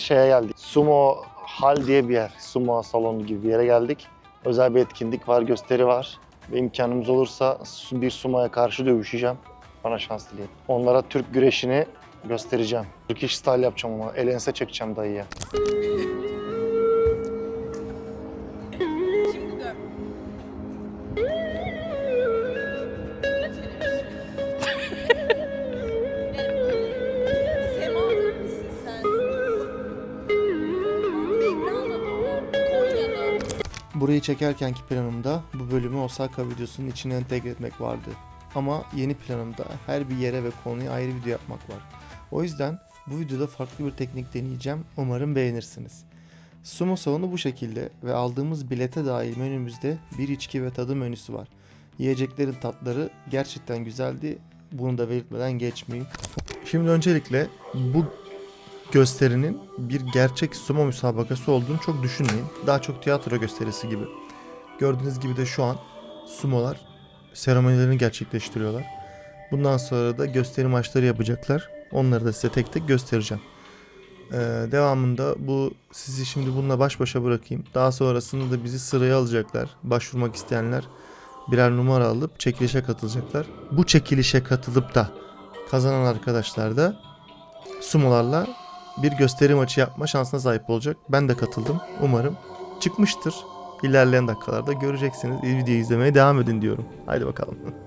şeye geldik. Sumo Hal diye bir yer. Sumo salonu gibi bir yere geldik. Özel bir etkinlik var, gösteri var. Ve imkanımız olursa bir sumoya karşı dövüşeceğim. Bana şans dileyin. Onlara Türk güreşini göstereceğim. Turkish style yapacağım ama el ense çekeceğim dayıya. Burayı çekerkenki planımda bu bölümü Osaka videosunun içine entegre etmek vardı. Ama yeni planımda her bir yere ve konuya ayrı video yapmak var. O yüzden bu videoda farklı bir teknik deneyeceğim. Umarım beğenirsiniz. Sumo salonu bu şekilde ve aldığımız bilete dahil menümüzde bir içki ve tadı menüsü var. Yiyeceklerin tatları gerçekten güzeldi. Bunu da belirtmeden geçmeyeyim. Şimdi öncelikle bu gösterinin bir gerçek sumo müsabakası olduğunu çok düşünmeyin. Daha çok tiyatro gösterisi gibi. Gördüğünüz gibi de şu an sumolar seremonilerini gerçekleştiriyorlar. Bundan sonra da gösteri maçları yapacaklar. Onları da size tek tek göstereceğim. Ee, devamında bu sizi şimdi bununla baş başa bırakayım. Daha sonrasında da bizi sıraya alacaklar. Başvurmak isteyenler birer numara alıp çekilişe katılacaklar. Bu çekilişe katılıp da kazanan arkadaşlar da sumolarla bir gösteri maçı yapma şansına sahip olacak. Ben de katıldım. Umarım çıkmıştır. İlerleyen dakikalarda göreceksiniz. Videoyu izlemeye devam edin diyorum. Haydi bakalım.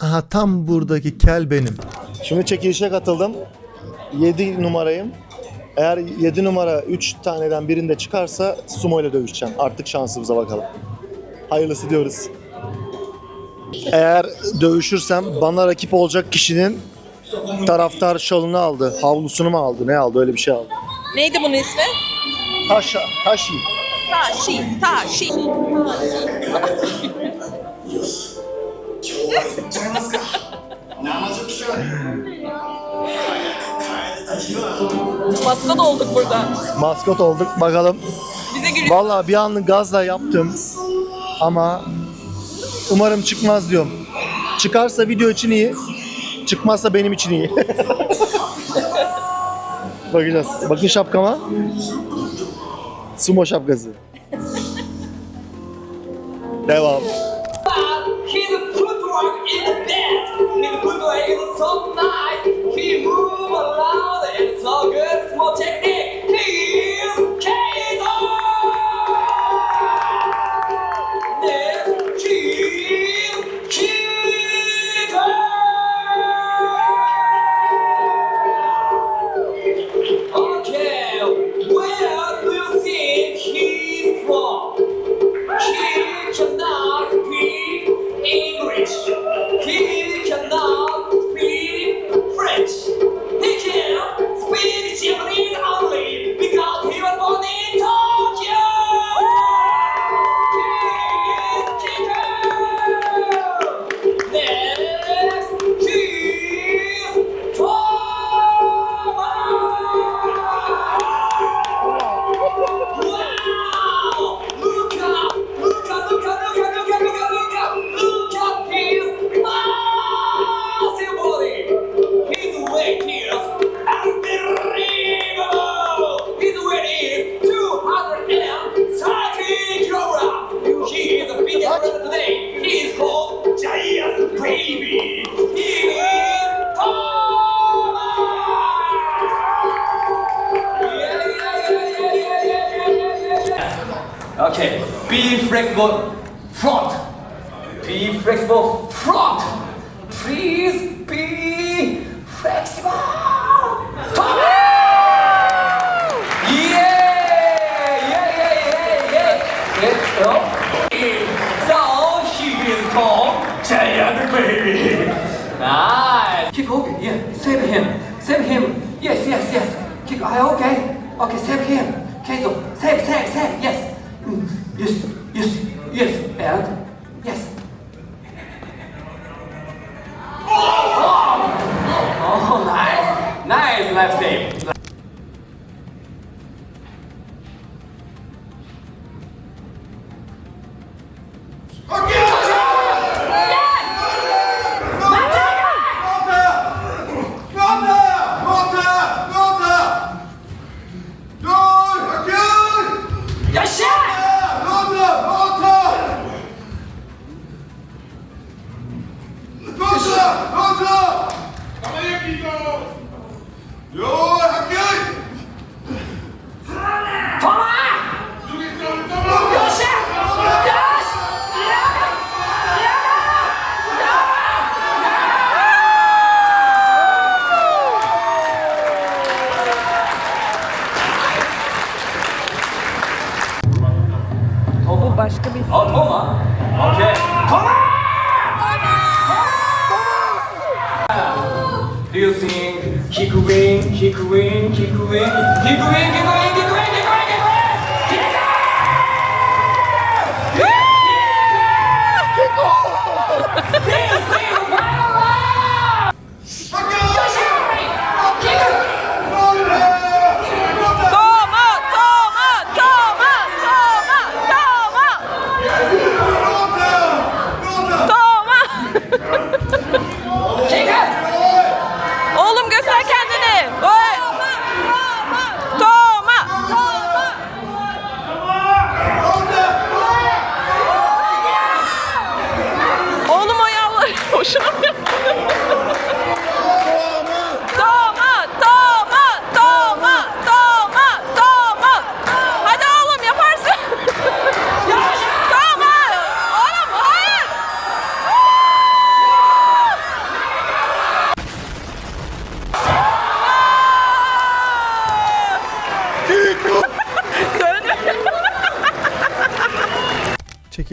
Aha tam buradaki kel benim. Şimdi çekilişe katıldım. 7 numarayım. Eğer 7 numara 3 taneden birinde çıkarsa sumo ile dövüşeceğim. Artık şansımıza bakalım. Hayırlısı diyoruz. Eğer dövüşürsem bana rakip olacak kişinin taraftar şalını aldı. Havlusunu mu aldı? Ne aldı? Öyle bir şey aldı. Neydi bunun ismi? Taşa, taşi. Taşi, taşi. Maskot olduk burada. Maskot olduk. Bakalım. Bize gülüyor. Vallahi bir anlık gazla yaptım. Ama umarım çıkmaz diyorum. Çıkarsa video için iyi. Çıkmazsa benim için iyi. Bakacağız. Bakın şapkama. Sumo şapkası. Devam. His footwork is the best. His footwork is so nice. He flexible front. Be flexible front. Please be flexible. On! Yeah, yeah, yeah, yeah, yeah. Let's go. So he is called Giant Baby. Nice. Kick okay, yeah. Save him. Save him. Yes, yes, yes. Kick. I okay. Okay, save him. Okay, so save, save, save. Yo! Bu başka bir isim. Atoma. Okey. Toma! Do you sing Kikuin, Kikuin, Kikuin, Kikuin, Kikuin, Kikuin, Kikuin, Kikuin, Kikuin, Kikuin, Kikuin,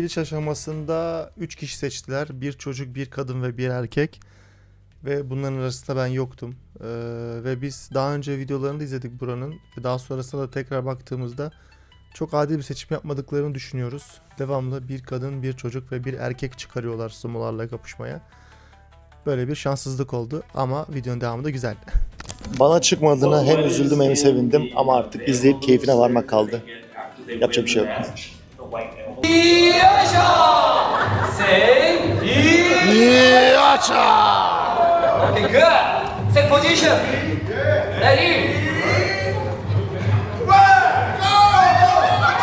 Çekiliş aşamasında 3 kişi seçtiler. Bir çocuk, bir kadın ve bir erkek. Ve bunların arasında ben yoktum. Ee, ve biz daha önce videolarını da izledik buranın. Ve daha sonrasında da tekrar baktığımızda çok adil bir seçim yapmadıklarını düşünüyoruz. Devamlı bir kadın, bir çocuk ve bir erkek çıkarıyorlar sumolarla kapışmaya. Böyle bir şanssızlık oldu ama videonun devamı da güzel. Bana çıkmadığına hem üzüldüm hem sevindim ama artık izleyip keyfine varmak kaldı. Yapacak bir şey yok. Win. Say, Okay, good. Set position. Ready.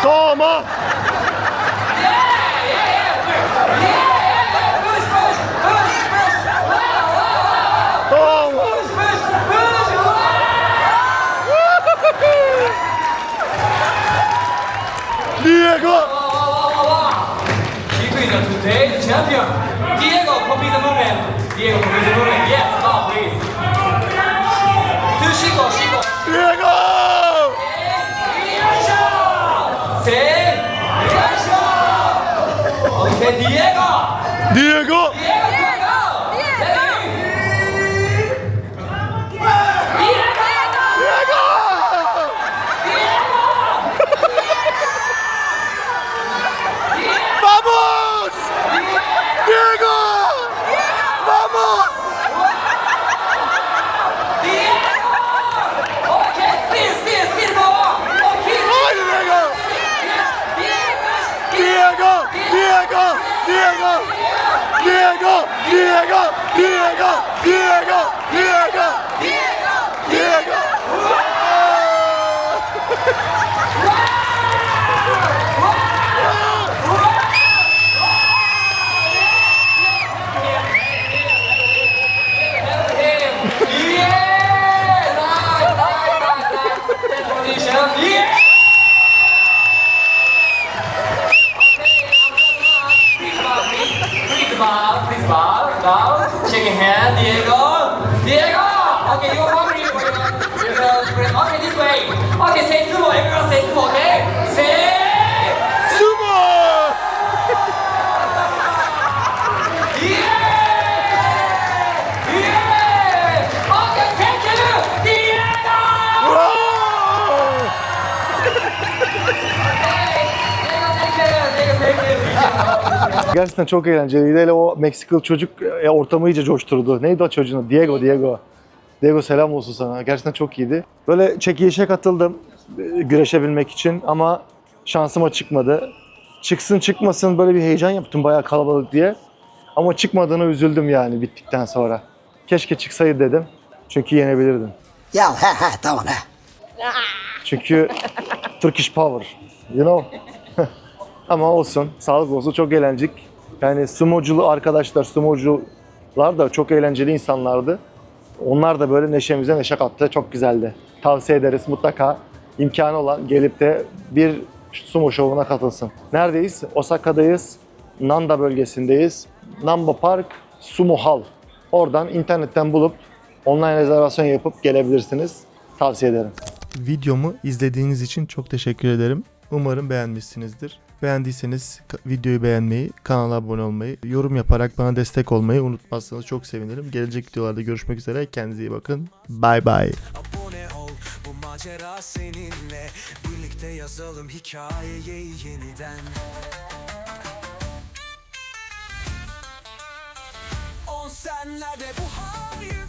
Toma! Champion. Diego, copy the movement. Diego, copy the movement. Yes, stop, please. To. Diego! Say, Okay, Diego. Diego! Diego, Diego. ¡Diego! ¡Diego! ¡Diego! ¡Diego! ¡Diego! Gerçekten çok eğlenceliydi. Hele o Meksikalı çocuk e, ortamı iyice coşturdu. Neydi o çocuğun? Diego, Diego. Diego selam olsun sana. Gerçekten çok iyiydi. Böyle çekilişe katıldım e, güreşebilmek için ama şansıma çıkmadı. Çıksın çıkmasın böyle bir heyecan yaptım bayağı kalabalık diye. Ama çıkmadığına üzüldüm yani bittikten sonra. Keşke çıksaydı dedim. Çünkü yenebilirdim. Ya he he tamam he. Çünkü Turkish Power. You know? Ama olsun. Sağlık olsun. Çok eğlencik. Yani sumoculu arkadaşlar, sumocu Osakalılar da çok eğlenceli insanlardı. Onlar da böyle neşemize neşe kattı. Çok güzeldi. Tavsiye ederiz mutlaka. imkanı olan gelip de bir sumo şovuna katılsın. Neredeyiz? Osaka'dayız. Nanda bölgesindeyiz. Namba Park Sumo Hall. Oradan internetten bulup online rezervasyon yapıp gelebilirsiniz. Tavsiye ederim. Videomu izlediğiniz için çok teşekkür ederim. Umarım beğenmişsinizdir. Beğendiyseniz videoyu beğenmeyi, kanala abone olmayı, yorum yaparak bana destek olmayı unutmazsanız çok sevinirim. Gelecek videolarda görüşmek üzere. Kendinize iyi bakın. Bye bye. abone ol Bu macera seninle Birlikte yazalım hikayeyi yeniden On senlerde bu hayat